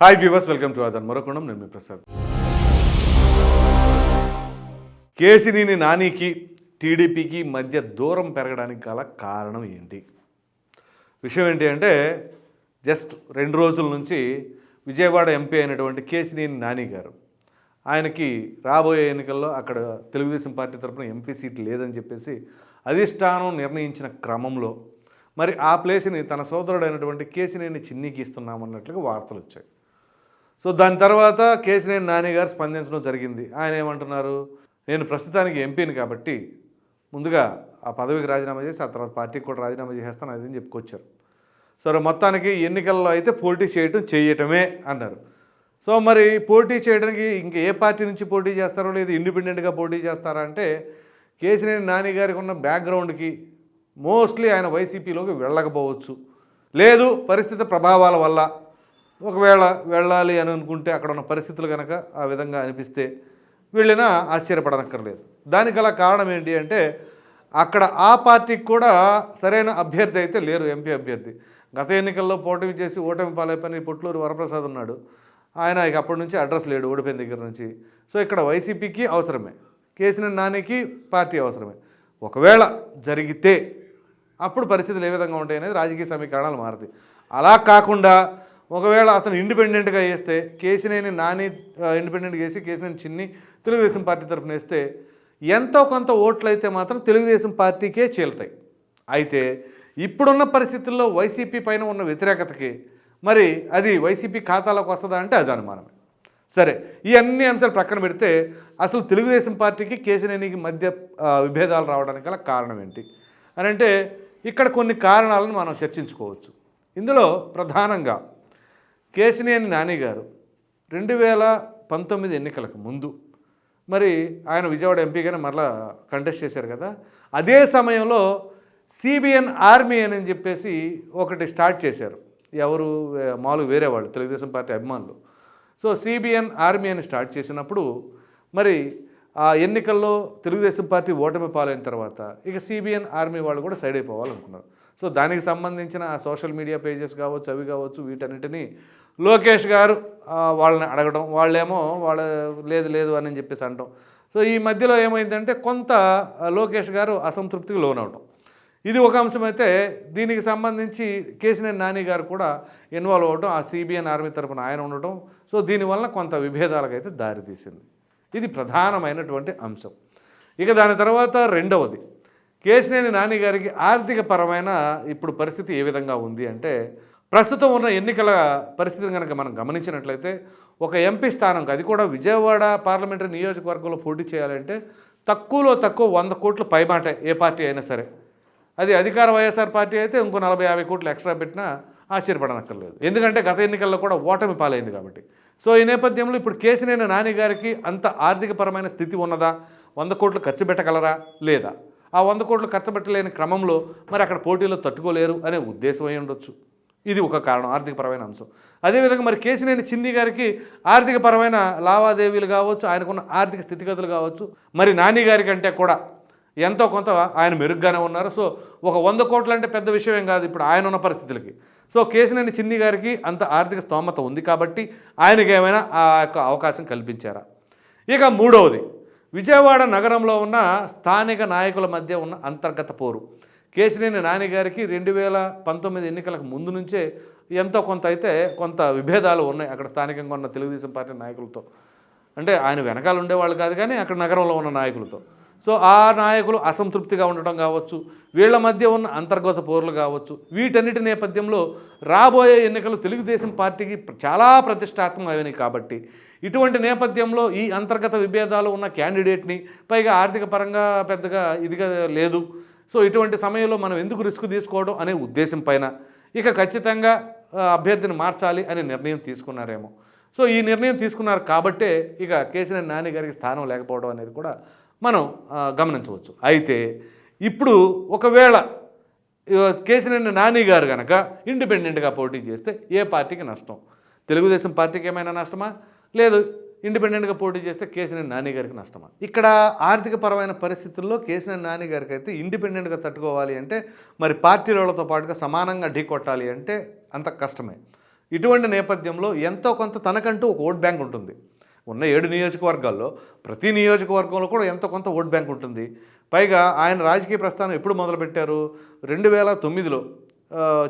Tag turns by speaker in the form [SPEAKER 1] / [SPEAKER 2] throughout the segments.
[SPEAKER 1] Hi viewers welcome to అదన్ మరొకణం నేను మీ ప్రసాద్ కేసినేని నానికి టీడీపీకి మధ్య దూరం పెరగడానికి గల కారణం ఏంటి విషయం ఏంటి అంటే జస్ట్ రెండు రోజుల నుంచి విజయవాడ ఎంపీ అయినటువంటి కేసినేని నాని గారు ఆయనకి రాబోయే ఎన్నికల్లో అక్కడ తెలుగుదేశం పార్టీ తరఫున ఎంపీ సీట్ లేదని చెప్పేసి అధిష్టానం నిర్ణయించిన క్రమంలో మరి ఆ ప్లేస్ని తన సోదరుడైనటువంటి కేసినేని చిన్నికి ఇస్తున్నామన్నట్లుగా వార్తలు వచ్చాయి సో దాని తర్వాత కేసినేని నాని గారు స్పందించడం జరిగింది. ఆయన ఏమంటున్నారు? నేను ప్రస్తుతానికి ఎంపీని కాబట్టి ముందుగా ఆ పదవికి రాజీనామా చేసి ఆ తర్వాత పార్టీకి కూడా రాజీనామా చేస్తాను అదని చెప్పుకొచ్చారు సరే మొత్తానికి ఎన్నికల్లో అయితే పోటీ చేయటం చేయటమే అన్నారు. సో మరి పోటీ చేయడానికి ఇంక ఏ పార్టీ నుంచి పోటీ చేస్తారో లేదు ఇండిపెండెంట్గా పోటీ చేస్తారా అంటే కేసినేని నాని గారికి ఉన్న బ్యాక్గ్రౌండ్కి మోస్ట్లీ ఆయన వైసీపీలోకి వెళ్ళకపోవచ్చు. లేదు పరిస్థితి ప్రభావాల వల్ల ఒకవేళ వెళ్ళాలి అని అనుకుంటే అక్కడ ఉన్న పరిస్థితులు కనుక ఆ విధంగా అనిపిస్తే వెళ్ళినా ఆశ్చర్యపడనక్కర్లేదు. దానికి గల కారణం ఏంటి అంటే అక్కడ ఆ పార్టీకి కూడా సరైన అభ్యర్థి అయితే లేరు ఎంపీ అభ్యర్థి. గత ఎన్నికల్లో పోటమి చేసి ఓటమి పాలైపోయిన పుట్లూరు వరప్రసాద్ ఉన్నాడు. ఆయన ఇక అప్పటి నుంచి అడ్రస్ లేడు ఓడిపోయిన దగ్గర నుంచి. సో ఇక్కడ వైసీపీకి అవసరమే. కేసీఆర్ నానికి పార్టీ అవసరమే. ఒకవేళ జరిగితే అప్పుడు పరిస్థితులు ఏ విధంగా ఉంటాయి అనేది రాజకీయ సమీకరణాలు మారుతాయి. అలా కాకుండా ఒకవేళ అతను ఇండిపెండెంట్గా వేస్తే కేసినేని నాని ఇండిపెండెంట్గా వేసి కేసినేని చిన్ని తెలుగుదేశం పార్టీ తరఫున వేస్తే ఎంతో కొంత ఓట్లు అయితే మాత్రం తెలుగుదేశం పార్టీకే చేలుతాయి. అయితే ఇప్పుడున్న పరిస్థితుల్లో వైసీపీ పైన ఉన్న వ్యతిరేకతకి మరి అది వైసీపీ ఖాతాలోకి వస్తుందా అంటే అది అనుమానమే. సరే ఈ అన్ని అంశాలు ప్రక్కన పెడితే అసలు తెలుగుదేశం పార్టీకి కేసినేనికి మధ్య విభేదాలు రావడానికి గల కారణం ఏంటి? అని అంటే ఇక్కడ కొన్ని కారణాలను మనం చర్చించుకోవచ్చు. ఇందులో ప్రధానంగా కేసినేని నాని గారు రెండు వేల పంతొమ్మిది ఎన్నికలకు ముందు. మరి ఆయన విజయవాడ ఎంపీగానే మరలా కంటెస్ట్ చేశారు కదా. అదే సమయంలో సిబిఎన్ ఆర్మీ అని చెప్పేసి ఒకటి స్టార్ట్ చేశారు. ఎవరు? మామూలుగా వేరే వాళ్ళు తెలుగుదేశం పార్టీ అభిమానులు. సో సిబిఎన్ ఆర్మీ అని స్టార్ట్ చేసినప్పుడు మరి ఆ ఎన్నికల్లో తెలుగుదేశం పార్టీ ఓటమి పాలైన తర్వాత ఇక సిబిఎన్ ఆర్మీ వాళ్ళు కూడా సైడ్ అయిపోవాలనుకున్నారు. సో దానికి సంబంధించిన ఆ సోషల్ మీడియా పేజెస్ కావచ్చు అవి కావచ్చు వీటన్నిటినీ లోకేష్ గారు వాళ్ళని అడగడం వాళ్ళేమో వాళ్ళ లేదు లేదు అని చెప్పేసి అంటాం. సో ఈ మధ్యలో ఏమైందంటే కొంత లోకేష్ గారు అసంతృప్తికి లోనవడం ఇది ఒక అంశం అయితే దీనికి సంబంధించి కేసినేని నాని గారు కూడా ఇన్వాల్వ్ అవ్వడం ఆ సిబిఎన్ ఆర్మీ తరపున ఆయన ఉండటం. సో దీనివల్ల కొంత విభేదాలకు అయితే దారితీసింది. ఇది ప్రధానమైనటువంటి అంశం. ఇక దాని తర్వాత రెండవది. కేశినేని నాని గారికి ఆర్థిక పరమైన ఇప్పుడు పరిస్థితి ఏ విధంగా ఉంది అంటే ప్రస్తుతం ఉన్న ఎన్నికల పరిస్థితిని కనుక మనం గమనించినట్లయితే ఒక ఎంపీ స్థానంకి అది కూడా విజయవాడ పార్లమెంటరీ నియోజకవర్గంలో పోటీ చేయాలంటే తక్కువలో తక్కువ వంద కోట్లు పైమాట ఏ పార్టీ అయినా సరే. అది అధికార వైఎస్ఆర్ పార్టీ అయితే ఇంకో నలభై యాభై కోట్లు ఎక్స్ట్రా పెట్టినా ఆశ్చర్యపడనక్కర్లేదు. ఎందుకంటే గత ఎన్నికల్లో కూడా ఓటమి పాలైంది కాబట్టి. సో ఈ నేపథ్యంలో ఇప్పుడు కేసినేని నాని గారికి అంత ఆర్థికపరమైన స్థితి ఉన్నదా? వంద కోట్లు ఖర్చు పెట్టగలరా? లేదా? ఆ వంద కోట్లు ఖర్చు పెట్టలేని క్రమంలో మరి అక్కడ పోటీలో తట్టుకోలేరు అనే ఉద్దేశం అయి ఉండొచ్చు. ఇది ఒక కారణం ఆర్థికపరమైన అంశం. అదేవిధంగా మరి కేసినేని చిన్ని గారికి ఆర్థికపరమైన లావాదేవీలు కావచ్చు ఆయనకున్న ఆర్థిక స్థితిగతులు కావచ్చు మరి నాని గారి కంటే కూడా ఎంతో కొంత ఆయన మెరుగ్గానే ఉన్నారు. సో ఒక వంద కోట్లు అంటే పెద్ద విషయం ఏం కాదు ఇప్పుడు ఆయన ఉన్న పరిస్థితులకి. సో కేసినేని చిన్ని గారికి అంత ఆర్థిక స్తోమత ఉంది కాబట్టి ఆయనకి ఏమైనా ఆ యొక్క అవకాశం కల్పించారా? ఇక మూడవది. విజయవాడ నగరంలో ఉన్న స్థానిక నాయకుల మధ్య ఉన్న అంతర్గత పోరు. కేశినేని నాని గారికి రెండు వేల పంతొమ్మిది ఎన్నికలకు ముందు నుంచే ఎంతో కొంత అయితే కొంత విభేదాలు ఉన్నాయి అక్కడ స్థానికంగా ఉన్న తెలుగుదేశం పార్టీ నాయకులతో. అంటే ఆయన వెనకాల ఉండేవాళ్ళు కాదు కానీ అక్కడ నగరంలో ఉన్న నాయకులతో. సో ఆ నాయకులు అసంతృప్తిగా ఉండటం కావచ్చు వీళ్ళ మధ్య ఉన్న అంతర్గత పోర్లు కావచ్చు వీటన్నిటి నేపథ్యంలో రాబోయే ఎన్నికలు తెలుగుదేశం పార్టీకి చాలా ప్రతిష్టాత్మకమైనవి కాబట్టి ఇటువంటి నేపథ్యంలో ఈ అంతర్గత విభేదాలు ఉన్న క్యాండిడేట్ని పైగా ఆర్థిక పరంగా పెద్దగా ఇదిగా లేదు. సో ఇటువంటి సమయంలో మనం ఎందుకు రిస్క్ తీసుకోవడం అనే ఉద్దేశం పైన ఇక ఖచ్చితంగా అభ్యర్థిని మార్చాలి అనే నిర్ణయం తీసుకున్నారేమో. సో ఈ నిర్ణయం తీసుకున్నారు కాబట్టే ఇక కేసీఆర్ నాని గారికి స్థానం లేకపోవడం అనేది కూడా మనం గమనించవచ్చు. అయితే ఇప్పుడు ఒకవేళ కేసీఆర్ నాని గారు కనుక ఇండిపెండెంట్గా పోటీ చేస్తే ఏ పార్టీకి నష్టం? తెలుగుదేశం పార్టీకి ఏమైనా నష్టమా? లేదు ఇండిపెండెంట్గా పోటీ చేస్తే కేసీఆర్ నాని గారికి నష్టమా? ఇక్కడ ఆర్థిక పరమైన పరిస్థితుల్లో కేసీఆర్ నాని గారికి అయితే ఇండిపెండెంట్గా తట్టుకోవాలి అంటే మరి పార్టీలతో పాటుగా సమానంగా ఢీ కొట్టాలి అంటే అంత కష్టమే. ఇటువంటి నేపథ్యంలో ఎంతో కొంత తనకంటూ ఒక ఓట్ బ్యాంక్ ఉంటుంది. ఉన్న ఏడు నియోజకవర్గాల్లో ప్రతి నియోజకవర్గంలో కూడా ఎంతో కొంత ఓట్ బ్యాంక్ ఉంటుంది. పైగా ఆయన రాజకీయ ప్రస్థానం ఎప్పుడు మొదలుపెట్టారు? రెండు వేల తొమ్మిదిలో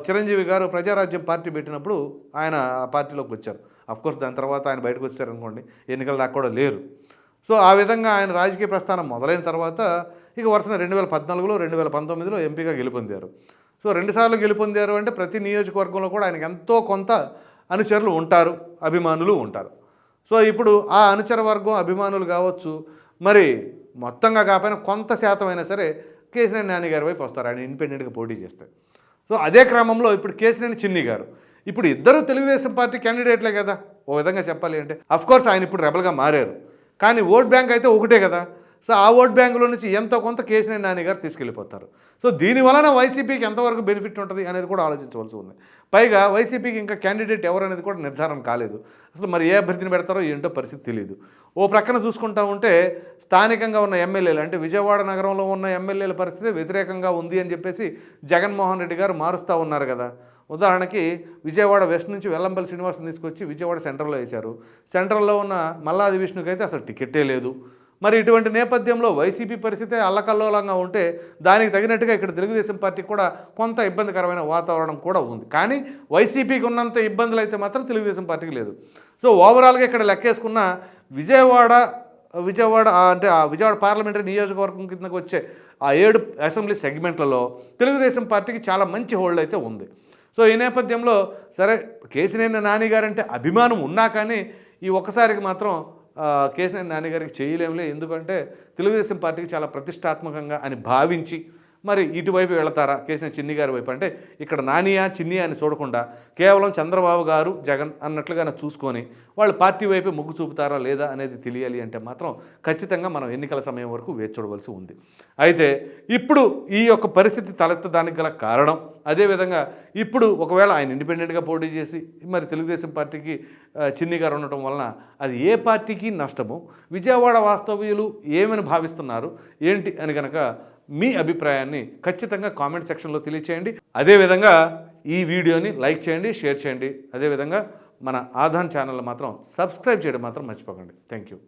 [SPEAKER 1] చిరంజీవి గారు ప్రజారాజ్యం పార్టీ పెట్టినప్పుడు ఆయన ఆ పార్టీలోకి వచ్చారు. కోర్స్ దాని తర్వాత ఆయన బయటకు వచ్చారనుకోండి ఎన్నికల దాకా కూడా లేరు. సో ఆ విధంగా ఆయన రాజకీయ ప్రస్థానం మొదలైన తర్వాత ఇక వరుసన రెండు వేల పద్నాలుగులో రెండు వేల పంతొమ్మిదిలో ఎంపీగా గెలుపొందారు. సో రెండుసార్లు గెలుపొందారు అంటే ప్రతి నియోజకవర్గంలో కూడా ఆయనకు ఎంతో కొంత అనుచరులు ఉంటారు అభిమానులు ఉంటారు. సో ఇప్పుడు ఆ అనుచర వర్గం అభిమానులు కావచ్చు మరి మొత్తంగా కాకపోయినా కొంత శాతం అయినా సరే కేసినేని నాని గారి వైపు వస్తారు ఆయన ఇండిపెండెంట్గా పోటీ చేస్తే సో అదే క్రమంలో ఇప్పుడు కేసినేని చిన్ని గారు. ఇప్పుడు ఇద్దరు తెలుగుదేశం పార్టీ క్యాండిడేట్లే కదా. ఓ విధంగా చెప్పాలి అంటే. కోర్స్ ఆయన ఇప్పుడు రెబల్గా మారారు. కానీ ఓట్ బ్యాంక్ అయితే ఒకటే కదా. సో ఆ ఓట్ బ్యాంకులో నుంచి ఎంతో కొంత కేసీఆర్ నాని గారు తీసుకెళ్ళిపోతారు. సో దీని వలన వైసీపీకి ఎంతవరకు బెనిఫిట్ ఉంటుంది అనేది కూడా ఆలోచించవలసి ఉంది. పైగా వైసీపీకి ఇంకా క్యాండిడేట్ ఎవరు అనేది కూడా నిర్ధారణ కాలేదు. అసలు మరి ఏ అభ్యర్థిని పెడతారో ఏంటో పరిస్థితి తెలియదు ఓ ప్రక్కన చూసుకుంటా ఉంటే స్థానికంగా ఉన్న ఎమ్మెల్యేలు అంటే విజయవాడ నగరంలో ఉన్న ఎమ్మెల్యేల పరిస్థితి వ్యతిరేకంగా ఉంది అని చెప్పేసి జగన్మోహన్ రెడ్డి గారు మారుస్తూ ఉన్నారు కదా. ఉదాహరణకి విజయవాడ వెస్ట్ నుంచి వెల్లంపల్లి శ్రీనివాసం తీసుకొచ్చి విజయవాడ సెంట్రల్లో వేశారు. సెంట్రల్లో ఉన్న మల్లాది విష్ణుకి అయితే అసలు టికెట్టే లేదు. మరి ఇటువంటి నేపథ్యంలో వైసీపీ పరిస్థితి అల్లకల్లోలంగా ఉంటే దానికి తగినట్టుగా ఇక్కడ తెలుగుదేశం పార్టీ కూడా కొంత ఇబ్బందికరమైన వాతావరణం కూడా ఉంది. కానీ వైసీపీకి ఉన్నంత ఇబ్బందులు అయితే మాత్రం తెలుగుదేశం పార్టీకి లేదు. సో ఓవరాల్గా ఇక్కడ లెక్కేసుకున్న విజయవాడ విజయవాడ అంటే ఆ విజయవాడ పార్లమెంటరీ నియోజకవర్గం కిందకు వచ్చే ఆ ఏడు అసెంబ్లీ సెగ్మెంట్లలో తెలుగుదేశం పార్టీకి చాలా మంచి హోల్డ్ అయితే ఉంది. సో ఈ నేపథ్యంలో సరే కేసినేని నానిగారంటే అభిమానం ఉన్నా కానీ ఈ ఒక్కసారికి మాత్రం కేసినేని నాని చేయలేములే ఎందుకంటే తెలుగుదేశం పార్టీకి చాలా ప్రతిష్టాత్మకంగా అని భావించి మరి ఇటువైపు వెళతారా? కేసిన చిన్ని గారి వైపు. అంటే ఇక్కడ నానియా చిన్ని అని చూడకుండా కేవలం చంద్రబాబు గారు జగన్ అన్నట్లుగా చూసుకొని వాళ్ళు పార్టీ వైపు మొగ్గు చూపుతారా లేదా అనేది తెలియాలి అంటే మాత్రం ఖచ్చితంగా మనం ఎన్నికల సమయం వరకు వేచి చూడవలసి ఉంది. అయితే ఇప్పుడు ఈ యొక్క పరిస్థితి తలెత్తడానికి గల కారణం అదేవిధంగా ఇప్పుడు ఒకవేళ ఆయన ఇండిపెండెంట్గా పోటీ చేసి మరి తెలుగుదేశం పార్టీకి చిన్ని గారు ఉండటం వలన అది ఏ పార్టీకి నష్టము? విజయవాడ వాస్తవ్యులు ఏమని భావిస్తున్నారు? ఏంటి అని కనుక మీ అభిప్రాయాన్ని ఖచ్చితంగా కామెంట్ సెక్షన్లో తెలియచేయండి. అదేవిధంగా ఈ వీడియోని లైక్ చేయండి షేర్ చేయండి. అదేవిధంగా మన ఆధాన్ ఛానల్ మాత్రం సబ్స్క్రైబ్ చేయడం మాత్రం మర్చిపోకండి. Thank you